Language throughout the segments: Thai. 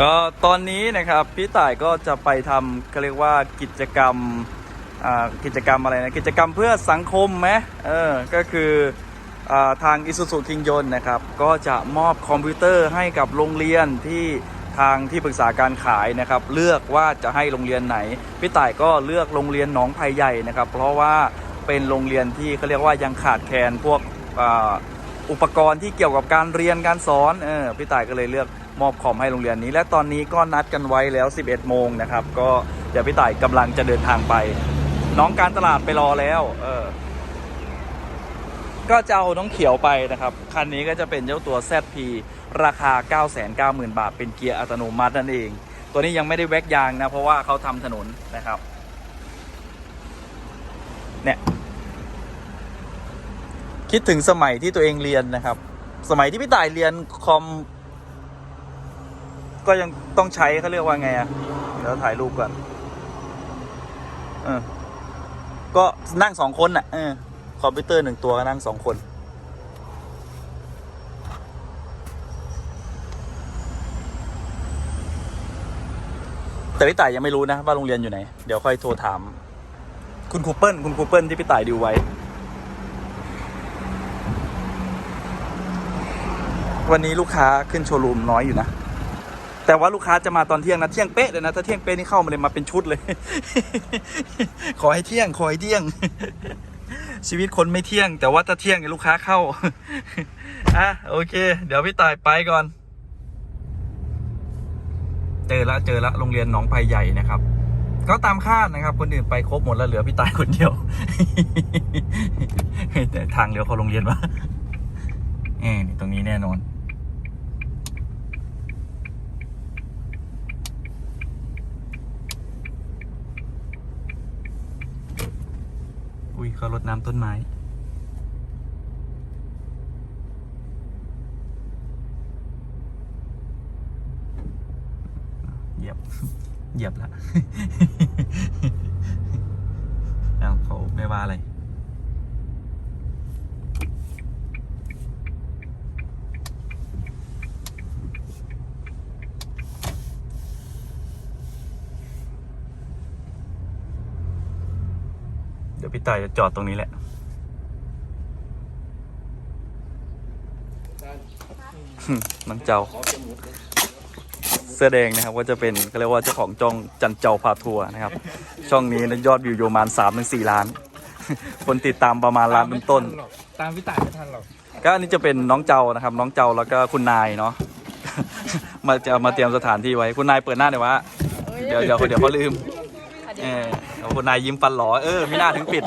ก็ตอนนี้นะครับพี่ต่ายก็จะไปทำเขาเรียกว่ากิจกรรมกิจกรรมอะไรนะกิจกรรมเพื่อสังคมไหมเออก็คืออทางอิสุสุคิงยนนะครับ ก็จะมอบคอมพิวเตอร์ให้กับโรงเรียนที่ทางที่ปรึกษาการขายนะครับ เลือกว่าจะให้โรงเรียนไหนพี่ต่ายก็เลือกโรงเรียนหนองไผ่ใหญ่นะครับ เพราะว่าเป็นโรงเรียนที่เขาเรียกว่ายังขาดแคลนพวกอ,อุปกรณ์ที่เกี่ยวกับการเรียนการสอนเออพี่ต่ายก็เลยเลือก มอบคอมให้โรงเรียนนี้ และตอนนี้ก็นัดกันไว้แล้ว 11 โมงนะครับ ก็เดี๋ยวพี่ต่ายกำลังจะเดินทางไป น้องการตลาดไปรอแล้ว เออ ก็จะเอาน้องเขียวไปนะครับ คันนี้ก็จะเป็นเจ้าตัว ZP ราคา 990,000 บาท เป็นเกียร์อัตโนมัตินั่นเอง ตัวนี้ยังไม่ได้แว็กยางนะ เพราะว่าเขาทำถนนนะครับ เนี่ย คิดถึงสมัยที่ตัวเองเรียนนะครับ สมัยที่พี่ต่ายเรียนคอม ก็ยังต้องใช้เขาเรียกว่าไงอะเดี๋ยวถ่ายรูปก่อนเออก็นั่งสองคนน่ะเออคอมพิวเตอร์หนึ่งตัวก็นั่งสองคนแต่พี่ต่ายยังไม่รู้นะว่าโรงเรียนอยู่ไหน เดี๋ยวค่อยโทรถาม คุณครูเปิลคุณครูเปิลที่พี่ต่ายดูไว้ วันนี้ลูกค้าขึ้นโชว์รูมน้อยอยู่นะ แต่ว่าลูกค้าจะมาตอนเที่ยงนะเที่ยงเป๊ะเลยนะถ้าเที่ยงเป๊ะนี่เข้ามาเลยมาเป็นชุดเลย ขอให้เที่ยงขอให้เที่ยง ชีวิตคนไม่เที่ยง แต่ว่าถ้าเที่ยงลูกค้าเข้าอะโอเค เดี๋ยวพี่ตายไปก่อน เจอละเจอละโรงเรียนหนองไผ่ใหญ่นะครับก็ตามคาดนะครับ คนอื่นไปครบหมดแล้วเหลือพี่ตายคนเดียวแต่ทางเลี้ยวเขาโรงเรียนวะเออนี่ตรงนี้แน่นอน ก็รดน้ำต้นไม้เหยียบเหยียบละเอาเขาไม่ว่าอะไร พี่ต่ายจะจอดตรงนี้แหละน้องเจ้า เสื้อแดงนะครับก็จะเป็นเขาเรียกว่าเจ้าของจองจันเจ้าพาทัวร์นะครับ ช่องนี้นะยอดวิวอยู่ประมาณ3-4ถึงล้าน คนติดตามประมาณล้านต้นตามพี่ต่ายไม่ทันหรอกๆก็อันนี้จะเป็นน้องเจ้านะครับ น้องเจ้าแล้วก็คุณนายเนาะมาจะมาเตรียมสถานที่ไว้คุณนายเปิดหน้าหน่อยวะเดี๋ยวเดี๋ยวเดี๋ยวเขาลืม เออเอาคุณนายยิ้มฟันหลอเออไม่น่าถึงปิด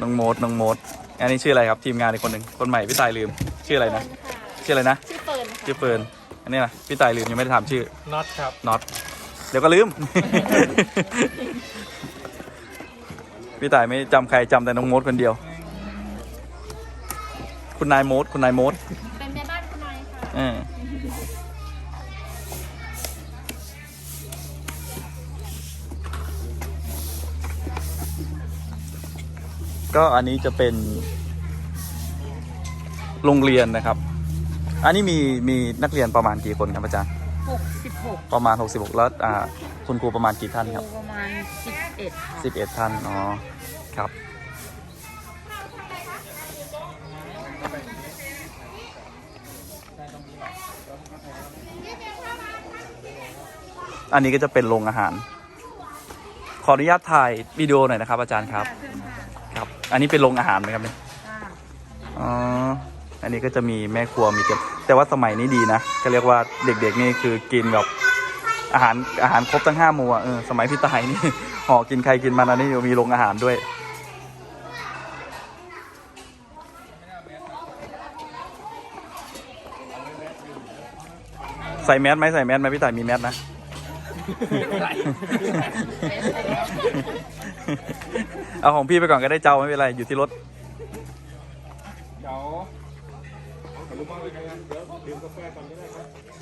น้องโมดน้องโมดอันนี้ชื่ออะไรครับทีมงานอีกคนหนึ่งคนใหม่พี่ตายลืม ชื่ออะไรนะ ชื่ออะไรนะชื่อเฟิร์นค่ะชื่อเฟิร์นอันนี้นะพี่ตายลืมยังไม่ได้ถามชื่อน็อตครับน็อตเดี๋ยวก็ลืม พี่ตายไม่จำใครจำแต่น้องโมดคนเดียว คุณนายโมดคุณนายโมดเป็นแม่บ้านคุณนายค่ะ ก็อันนี้จะเป็นโรงเรียนนะครับ อันนี้มีมีนักเรียนประมาณกี่คนครับอาจารย์หกสิบหกประมาณ 66 แล้วอ่าคุณครูประมาณกี่ท่านครับประมาณสิบเอ็ดค่ะ11 ท่านอ๋อครับ อันนี้ก็จะเป็นโรงอาหาร ขออนุญาตถ่ายวิดีโอหน่อยนะครับอาจารย์ครับครับ อันนี้เป็นโรงอาหารไหมครับเนี่ยอ๋อ อันนี้ก็จะมีแม่ครัวมีเก็บแต่ว่าสมัยนี้ดีนะก็เรียกว่าเด็กๆนี่คือกินแบบอาหารอาหารครบทั้งห้าหมู่อะเออสมัยพี่ตายนี่ห่อกินใครกินมันอันนี้มีโรงอาหารด้วย ใส่แมสไหมใส่แมสไหมพี่ต่ายมีแมสนะ เอาของพี่ไปก่อนก็ได้เจ้าไม่เป็นไรอยู่ที่รถ เดี๋ยว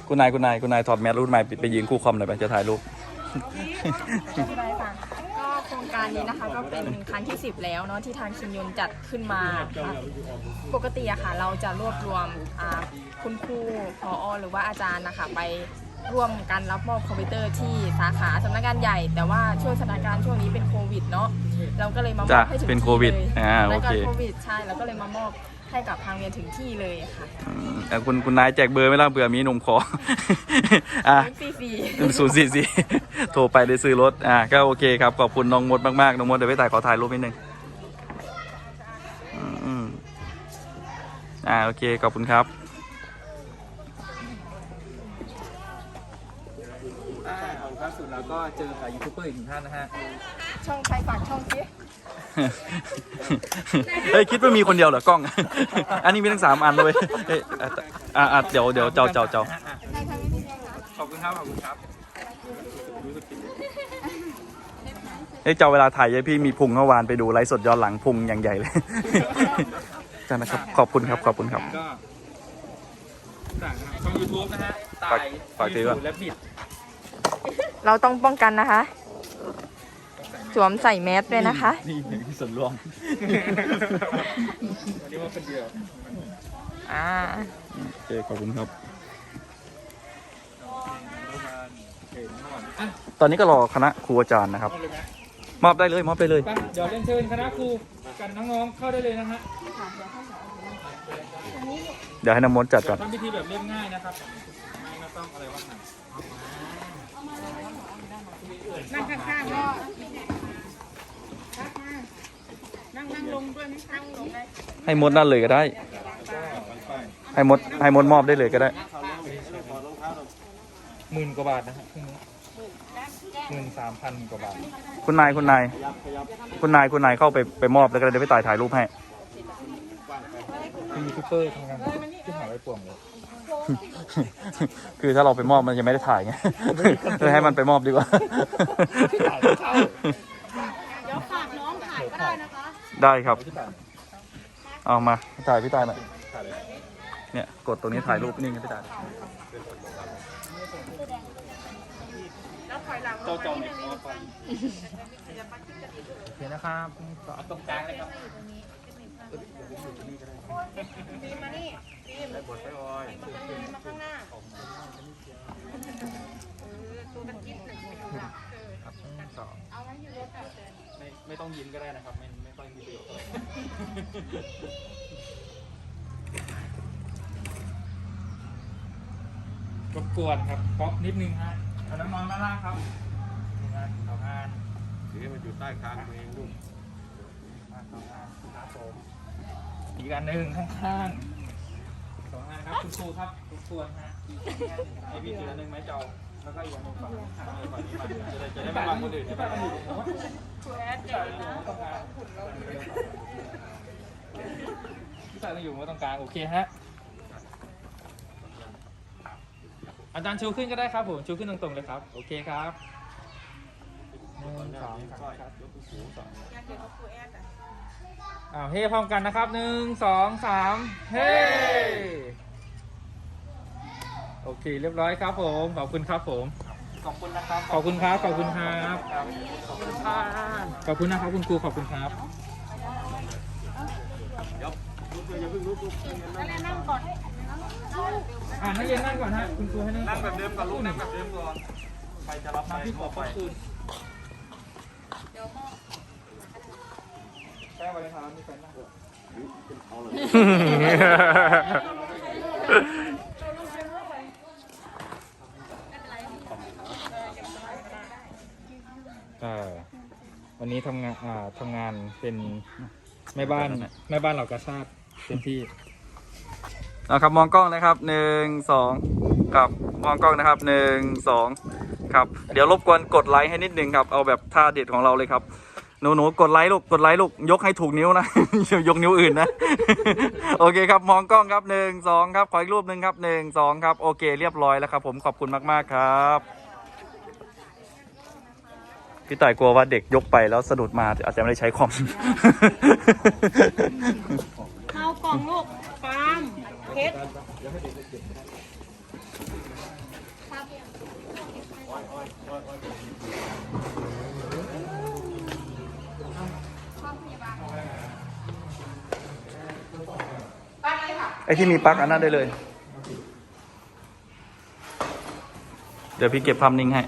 คุณนายคุณนายคุณนายถอดแมสรุ่นใหม่ปิดไปยืนคู่คอมหน่อยไปจะถ่ายรูป ได้ค่ะก็คครงการนี้นะคะก็เป็นครั้งที่ 10 แล้วเนาะที่ทางชินยนจัดขึ้นมาค่ะปกติอะค่ะเราจะรวบรวมอ่าคุณครูพอหรือว่าอาจารย์นะคะไป ร่วมกันรับมอบคอมพิวเตอร์ที่สาขาสำนักงานใหญ่ แต่ว่าช่วงสถานการณ์ช่วงนี้เป็นโควิดเนาะเราก็เลยมามอจ้ะบให้ถึงเป็นที่โควิดเลยอ่าสถานการโอเคณ์โควิดใช่เราก็เลยมามอบให้กับทางเรียนถึงที่เลยค่ะอืมเอ่อคุณคุณนายแจกเบอร์ไหม่ล่ะเผื่อมีหนุ่มขอ อะฟรีศูนย์สี่สี่โทรไปได้ซื้อรถ อ่า ก็โอเคครับ ขอบคุณน้องมดมากๆ น้องมดเดี๋ยวไปถ่ายขอถ่ายรูปนิดนึงอืมอืมอ่า โอเค ขอบคุณครับ อ่าขอบคุณครับสุด แล้วก็เจอกับยูทูบเบอร์อีกหนึ่งท่านนะฮะๆช่องใครฝากช่องสิเฮ้ยคิดว่ามีคนเดียวเหรอกล้อง อันนี้มีทั้งสามอันเลยเอ้ยอะอะอะเดี๋ยวเดี๋ยวเจ้าเจ้าเจ้าขอบคุณครับขอบคุณครับเฮ้ยเจ้าเวลาถ่ายยายพี่มีพุงเมื่อวานไปดูไลฟ์สดย้อนหลังพุงอย่างใหญ่เลยจ้านะครับขอบคุณครับขอบคุณครับ ก็สั่งนะครับช่องยูทูบนะฮะตายฝากทีว่า และบิด เราต้องป้องกันนะคะ สวมใส่แมสด้วยนะคะ นี่เป็นที่ส่วนรวมวันนี้ว่าคนเดียวอ่าโอเคขอบคุณครับเห็นก่อนอะตอนนี้ก็รอคณะครูอาจารย์นะครับเอาเลยไหมมอบได้เลยมอบได้เลย ไปเดี๋ยวเรียนเชิญคณะครูกันน้องๆเข้าได้เลยนะฮะเดี๋ยวให้น้ำมนต์จัดก่อนทำพิธีแบบเรียบง่ายนะครับ ไม่ไม่ต้องอะไรว่างนะ นั่งข้างๆก็นั่งนั่งลงด้วยไหมนั่งลงได้ให้มดนั่นเลยก็ได้ ให้มดให้มดมอบได้เลยก็ได้หมื่นกว่าบาทนะฮะหมื่นสามพันกว่าบาท คุณนายคุณนาย คุณนายคุณนายเข้าไปไปมอบแล้วก็เดี๋ยวไปถ่ายถ่ายรูปให้ คือยูทูบเบอร์ทำงานที่หาไว้ป่วงเลยคือถ้าเราไปมอบมันจะไม่ได้ถ่ายไงเลยให้มันไปมอบดีกว่า เดี๋ยวฝากน้องถ่ายก็ได้นะคะ ได้ครับที่ถ่ายเอามาถ่ายพี่ตายหน่อยถ่ายเลยเนี่ยกดตรงนี้ถ่ายรูปนิ่งให้พี่ตายเจ้าจองในคอไปโอเคนะครับเอาตรงกลางเลยครับ ฟิล์มมานี่ฟิล์มบทไปออยฟิล์มมาข้างหน้าเออตัวตะกี้หนึ่งเออครับสอเอาไว้อยู่รถอะไม่ไม่ต้องยิ้มก็ได้นะครับ ไม่ไม่ค่อยมีประโยชน์รบกวนครับเพราะนิดนึงฮะเอาน้องๆด้าล่างครับงานเอางานถือให้มันอยู่ใต้คางตัวเองลูกมาเอางานครับผม อีกอันหนึ่งข้างๆสองอันครับคุณครูครับรบกวนฮะให้พี่ถืออันหนึ่งไหมเจ้าแล้วก็อีกอันหนึ่งฝั่งข้างเลยฝั่งนี้มาจะได้จะได้ไม่บังคนอื่นจะได้ไม่บังคนอื่นครูแอดพี่ชายอยู่ตรงกลางพี่ชายต้องอยู่มาตรงกลางโอเคฮะอาจารย์ชูขึ้นก็ได้ครับผมชูขึ้นตรงๆเลยครับ โอเคครับหนึ่งสองสามครับยกสูงสองยกตัวแอ้าวเฮ้พร้อมกันนะครับหนึ่งสองสามเฮ้โอเค เรียบร้อยครับผม ขอบคุณครับผม ขอบคุณนะครับ ขอบคุณครับ ขอบคุณครับ ขอบคุณครับขอบคุณนะครับคุณครูขอบคุณครับนั่งก่อนอ่านักเรียนนั่งก่อนฮะคุณครูให้นั่งนั่งแบบเดิมก่อนลูกนั่งแบบเดิมก่อนใครจะรับไปมาพี่ขมออบบไป คุณ แก้วเลยครับมีแฟนนั่งเอ่อวันนี้ทำงานอ่าทำงานเป็นแม่บ้านแม่บ้านเหล่ากาชาติเต็มที่เอาครับมองกล้องนะครับหนึ่งสองครับมองกล้องนะครับหนึ่งสองครับ เดี๋ยวรบกวนกดไลค์ให้นิดนึงครับ เอาแบบท่าเด็ดของเราเลยครับ หนูหนูกดไลค์ลูกกดไลค์ลูกยกให้ถูกนิ้วนะอย่ายกนิ้วอื่นนะ โอเคครับมองกล้องครับหนึ่งสองครับขออีกรูปหนึ่งครับหนึ่งสองครับโอเค เรียบร้อยแล้วครับ ผมขอบคุณมากๆครับพี่ต่ายกลัวว่าเด็กยกไปแล้วสะดุดมาอาจจะไม่ได้ใช้คอมเข้ากล่องลูกปาล์มเพชร ไอ้ที่มีปลั๊กอันนั้นได้เลย เดี๋ยวพี่เก็บภาพนิ่งให้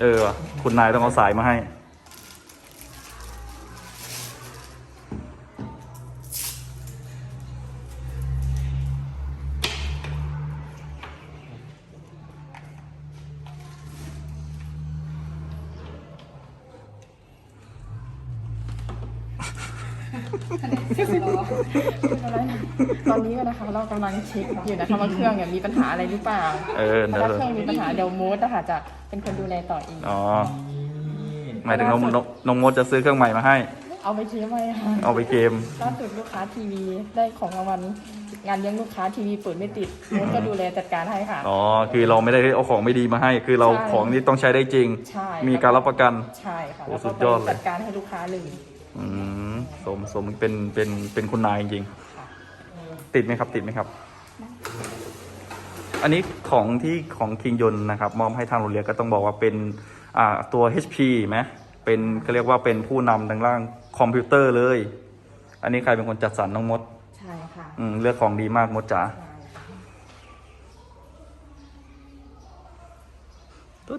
เออ คุณนายต้องเอาสายมาให้ำลังเช็คอยู่นะคะว่าเครื่องเนี่ยมีปัญหาอะไรหรือเปล่าเออถ้าเดี๋ยวเครื่องมีปัญหาเดี๋ยวโมดนะคะจะเป็นคนดูแลต่อเองอ๋อหมายถึงน้องน้องน้องมดจะซื้อเครื่องใหม่มาให้ เอาไปเช็คไว้ค่ะเอาไปเกม ล่าสุดลูกค้าทีวีได้ของรางวัลงานเลี้ยงลูกค้าทีวีเปิดไม่ติดโมดก็ดูแลจัดการให้ค่ะ อ๋อ คือเราไม่ได้เอาของไม่ดีมาให้ คือเราใช่ ของที่ต้องใช้ได้จริง ใช่มีการรับประกัน ใช่ค่ะโอ้แล้วสุก็ดยอดเลยไปจัดการให้ลูกค้าเลย อืมสมสมเป็นเป็นเป็นคุณนายจริงๆ ติดไหมครับ ติดไหมครับ อันนี้ของที่ของคิงยนนะครับมอบให้ทางโรงเรียนก็ต้องบอกว่าเป็นอ่าตัว HP ไหมเป็นเขาเรียกว่าเป็นผู้นำทางด้านคอมพิวเตอร์เลย อันนี้ใครเป็นคนจัดสรรน้องมด ใช่ค่ะอืมเลือกของดีมากมดจ๋า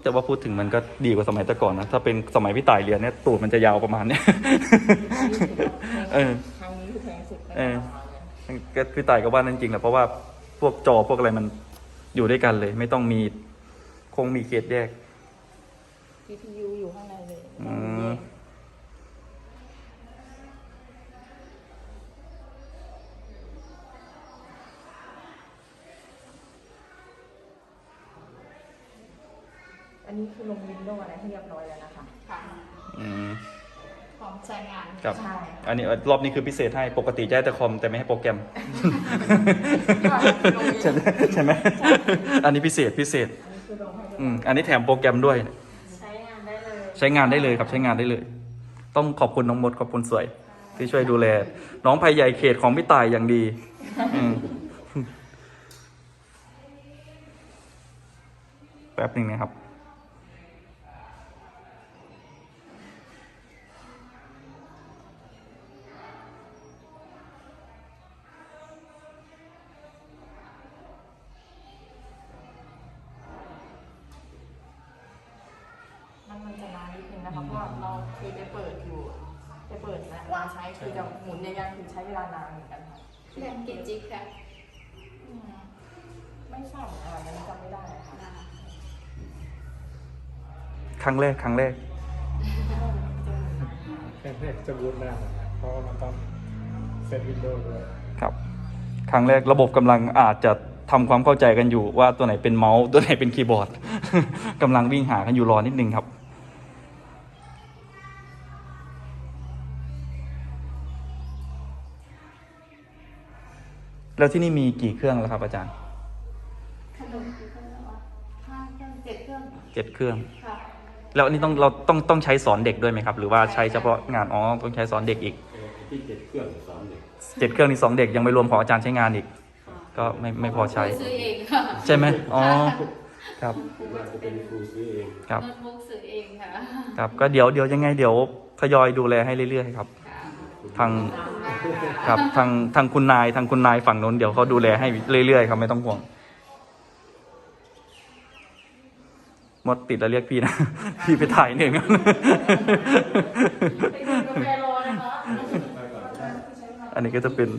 แต่ว่าพูดถึงมันก็ดีกว่าสมัยแต่ก่อนนะ ถ้าเป็นสมัยพี่ต่ายเรียนเนี่ยตูดมันจะยาวประมาณเนี้ยเออครั้งนี้คือแพงสุดเออ ก็พี่ต่ายก็ว่านั่นจริงแหละเพราะว่าพวกจอพวกอะไรมันอยู่ด้วยกันเลย ไม่ต้องมีคงมีเคสแยก CPU อยู่ข้างในเลยอืมอันนี้คือลงวินโดว์อะไรให้เรียบร้อยแล้วนะคะอืมพร้อม ใช้งานครับ ใช่อันนี้รอบนี้คือพิเศษให้ปกติจะให้แต่คอมแต่ไม่ให้โปรแกรม ใช่ไหมใช่ไหมอันนี้พิเศษพิเศษอืมอันนี้แถมโปรแกรมด้วย ใช้งานได้เลยใช้งานได้เลยครับใช้งานได้เลย ต้องขอบคุณน้องมดขอบคุณสวย ที่ช่วยดูแล น้องภัยใหญ่เขตของพี่ต่ายอย่างดีอืมแป๊บหนึ่งนะครับ มันมันจะนานนิดนึงนะคะเพราะว่าเราคือไปเปิดอยู่ไปเปิดนะร้านใช้คือจะหมุนยังไงคือใช้เวลานานเหมือนกันค่ะ แรงเกียจิกค่ะ ไม่ทราบอะไรนั้นจำไม่ได้ค่ะ ครั้งแรกครั้งแรกแรกๆจะบูตหน้านะครับเพราะว่ามันต้องเซตวินโดว์ด้วยครับครั้งแรกระบบกำลังอาจจะทำความเข้าใจกันอยู่ว่าตัวไหนเป็นเมาส์ตัวไหนเป็นคีย์บอร์ดกำลังวิ่งหากันอยู่รอนิดนึงครับ แล้วที่นี่มีกี่เครื่องแล้วครับอาจารย์ขนมกี่เครื่องแล้ววะห้าเครื่องเจ็ดเครื่องเจ็ดเครื่องค่ะ แล้วอันนี้ต้องเราต้องต้องใช้สอนเด็กด้วยไหมครับ หรือว่าใช้เฉพาะงานอ๋อต้องใช้สอนเด็กอีกที่เจ็ดเครื่องสอนเด็กเจ็ดเครื่องนี้สองเด็กยังไม่รวมของอาจารย์ใช้งานอีก ก็ไม่ไม่พอใช้ ซื้อเองค่ะใช่ไหมอ๋อครับน่าจะเป็นครูซื้อเองครับโน้ตบุ๊กซื้อเองค่ะครับก็เดี๋ยวเดี๋ยวยังไงเดี๋ยวทยอยดูแลให้เรื่อยๆครับ ทางครับทางทางคุณนายทางคุณนายฝั่งนู้นเดี๋ยวเขาดูแลให้เรื่อยๆครับไม่ต้องห่วง หมดติดแล้วเรียกพี่นะ พี่ไปถ่ายหนึ่งอันนี้ก็จะเป็น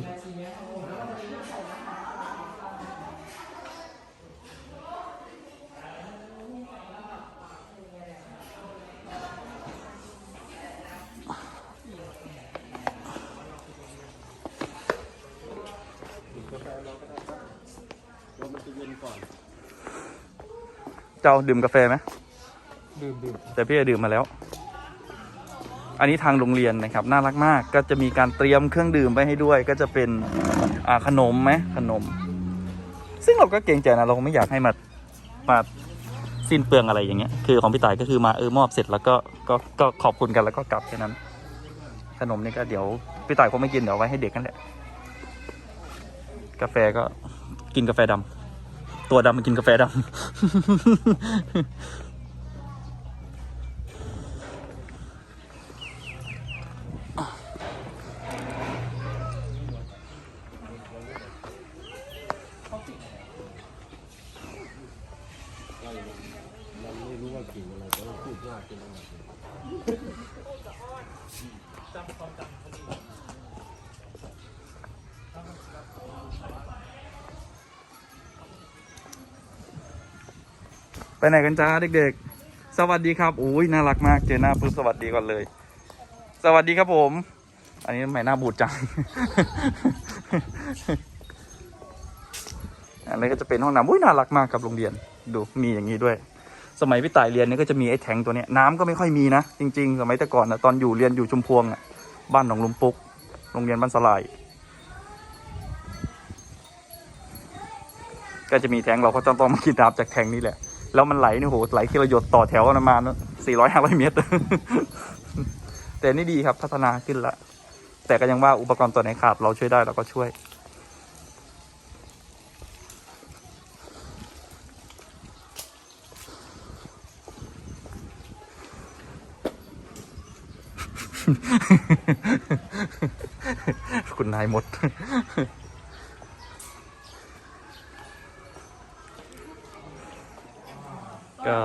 เจ้าดื่มกาแฟไหมดื่มดื่มแต่พี่จะดื่มมาแล้ว อันนี้ทางโรงเรียนนะครับ น่ารักมาก ก็จะมีการเตรียมเครื่องดื่มไปให้ด้วย ก็จะเป็นอ่าขนมไหมขนม ซึ่งเราก็เกรงใจนะเราไม่อยากให้มามาสิ้นเปลืองอะไรอย่างเงี้ย คือของพี่ต่ายก็คือมาเออมอบเสร็จแล้วก็ก็ก็ขอบคุณกันแล้วก็กลับแค่นั้น ขนมนี่ก็เดี๋ยวพี่ต่ายคงไม่กินเดี๋ยวเอาไว้ให้เด็กนั่นแหละ กาแฟก็กินกาแฟดำ ตัวดำมันกินกาแฟดำไม่รู้ว่ากิ่อะไรแต่ว่าพูดยากเป็นอะไร ไปไหนกันจ้าเด็กๆ สวัสดีครับอุ้ยน่ารักมากเจอหน้าปุ๊บสวัสดีก่อนเลย สวัสดีครับผม อันนี้ทำไมหน้าบูดจังอันนี้ก็จะเป็นห้องน้ำอุ้ยน่ารักมากครับโรงเรียนดูมีอย่างนี้ด้วย สมัยพี่ต่ายเรียนนี่ก็จะมีไอ้แทงตัวเนี้ยน้ำก็ไม่ค่อยมีนะจริง ๆ สมัยแต่ก่อนนะตอนอยู่เรียนอยู่ชุมพวงอะบ้านหนองลุมปุกโรงเรียนบ้านสลาย ก็จะมีแทงเราก็ต้องต้องมากินน้ำจากแทงนี้แหละ แล้วมันไหลนี่โหไหลทีละหยดต่อแถวกันประมาณสี่ร้อยห้าร้อยเมตร แต่นี่ดีครับพัฒนาขึ้นละ แต่ก็ยังว่าอุปกรณ์ตัวไหนขาดเราช่วยได้เราก็ช่วย คุณนายหมด ก็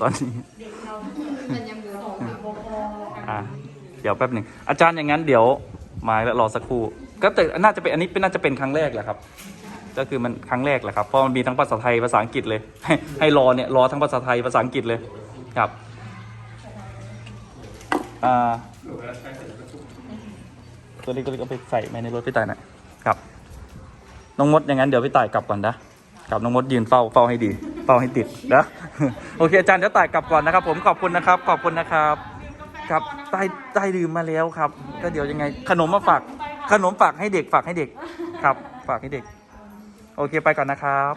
ต อนนี้อะเดี๋ยวแป๊บหนึ่งอาจารย์อย่างนั้นเดี๋ยวมาแล้วรอสักครู่ก็แต่น่าจะเป็นอันนี้เป็นน่าจะเป็นครั้งแรกแหละครับ ก็คือมันครั้งแรกแหละครับเพราะมันมีทั้งภาษาไทยภาษาอังกฤษเลย ให้ให้รอเนี่ยรอทั้งภาษาไทยภาษาอังกฤษเลยครับอ่าตัวนี้ก็เลยเอาไปใส่ไว้ในรถพี่ต่ายหน่อยครับน้องมดอย่างนั้นเดี๋ยวพี่ต่ายกลับก่อนนะ กับน้องมดยืนเฝ้าเฝ้าให้ดีเฝ้าให้ติดนะโอเคอาจารย์เดี๋ยวต่ายกลับก่อนนะครับ ผมขอบคุณนะครับ ขอบคุณนะครับครับได้ได้ดื่มมาแล้วครับ ก็เดี๋ยวยังไง ขนมมาฝากขนมฝากให้เด็กฝากให้เด็กครับ ฝากให้เด็ก โอเคไปก่อนนะครับ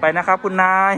ไปนะครับคุณนาย